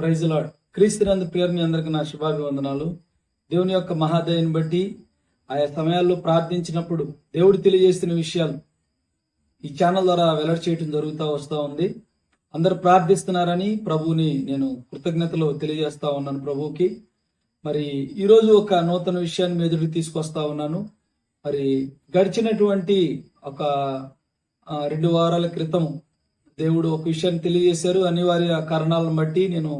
Praise Lord. క్రీస్తునందు ప్రియర్ మీ అందరికి నా శుభాభివందనాలు. దేవుని యొక్క మహాదయని బట్టి ఆయా సమయాల్లో ప్రార్థించినప్పుడు దేవుడు తెలియజేస్తున్న విషయాలు ఈ ఛానల్ ద్వారా వెల్లడి చేయడం జరుగుతూ వస్తూ ఉంది. అందరు ప్రార్థిస్తున్నారని ప్రభువుని నేను కృతజ్ఞతలు తెలియజేస్తా ఉన్నాను ప్రభువుకి. మరి ఈరోజు ఒక నూతన విషయాన్ని మీ తీసుకొస్తా ఉన్నాను. మరి గడిచినటువంటి ఒక రెండు వారాల క్రితం దేవుడు ఒక విషయాన్ని తెలియజేశారు. అనివార్య కారణాలను బట్టి నేను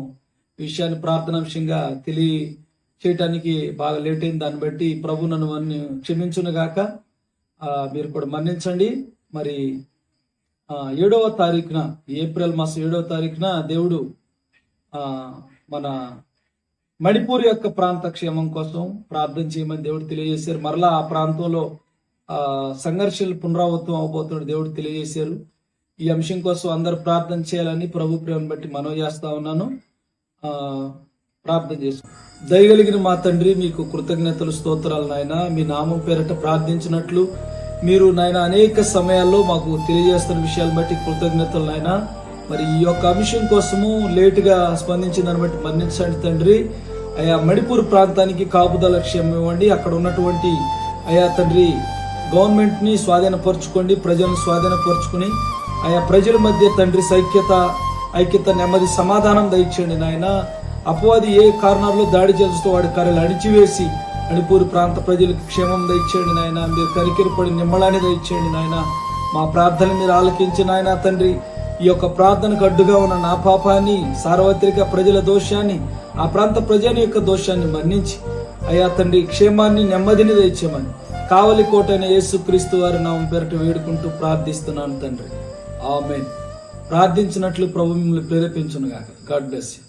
విషయాన్ని ప్రార్థనాంశంగా తెలియ చేయటానికి బాగా లేట్ అయింది. దాన్ని బట్టి ప్రభు నన్ను అన్ని క్షమించును గాక. మీరు కూడా మన్నించండి. మరి ఏడవ తారీఖున ఏప్రిల్ మాసం ఏడవ తారీఖున దేవుడు మన మణిపూర్ యొక్క ప్రాంత క్షేమం కోసం ప్రార్థన చేయమని దేవుడు తెలియజేశారు. మరలా ఆ ప్రాంతంలో సంఘర్షణలు పునరావృతం అవబోతున్న దేవుడు తెలియజేశారు. ఈ అంశం కోసం అందరు ప్రార్థన చేయాలని ప్రభు ప్రేమను బట్టి మనవి చేస్తా ఉన్నాను. ప్రార్థన చేసు దయగలిగిన మా తండ్రి మీకు కృతజ్ఞతలు స్తోత్రాలు నాయన. మీ నామం పేరట ప్రార్థించినట్లు మీరు నాయన అనేక సమయాల్లో మాకు తెలియజేస్తున్న విషయాలు బట్టి కృతజ్ఞతలు నాయన. మరి ఈ యొక్క అంశం కోసము లేటుగా స్పందించిన దాన్ని బట్టి మన్నించండి తండ్రి. అయా మణిపూర్ ప్రాంతానికి కాపుదల క్షేమం ఇవ్వండి. అక్కడ ఉన్నటువంటి అయా తండ్రి గవర్నమెంట్ని స్వాధీనపరచుకోండి ప్రజలను స్వాధీనపరచుకుని ఆయా ప్రజల మధ్య తండ్రి సైక్యత ఐక్యత నెమ్మది సమాధానం దయచేయండి నాయన. అపవాది ఏ కారణాల్లో దాడి చేస్తూ వాడి కార్యాలు అణిచివేసి మణిపూర్ ప్రాంత ప్రజలకు క్షేమం దయచేయండి నాయన. మీరు కరికిరపడి నిమ్మలాన్ని దయచేయండి నాయన. మా ప్రార్థన మీరు ఆలకించి నాయన తండ్రి ఈ యొక్క ప్రార్థనకు అడ్డుగా ఉన్న నా పాపాన్ని సార్వత్రిక ప్రజల దోషాన్ని ఆ ప్రాంత ప్రజల యొక్క దోషాన్ని మన్నించి అయ్యా తండ్రి క్షేమాన్ని నెమ్మదిని దయచేయమని కావలి కోటైన యేసుక్రీస్తు వారి నామం పేరట వేడుకుంటూ ప్రార్థిస్తున్నాను తండ్రి. ఆమె ప్రార్థించినట్లు ప్రభు మిమ్మల్ని ప్రేరేపించును గాక గాడ్ బ్లెస్ యూ.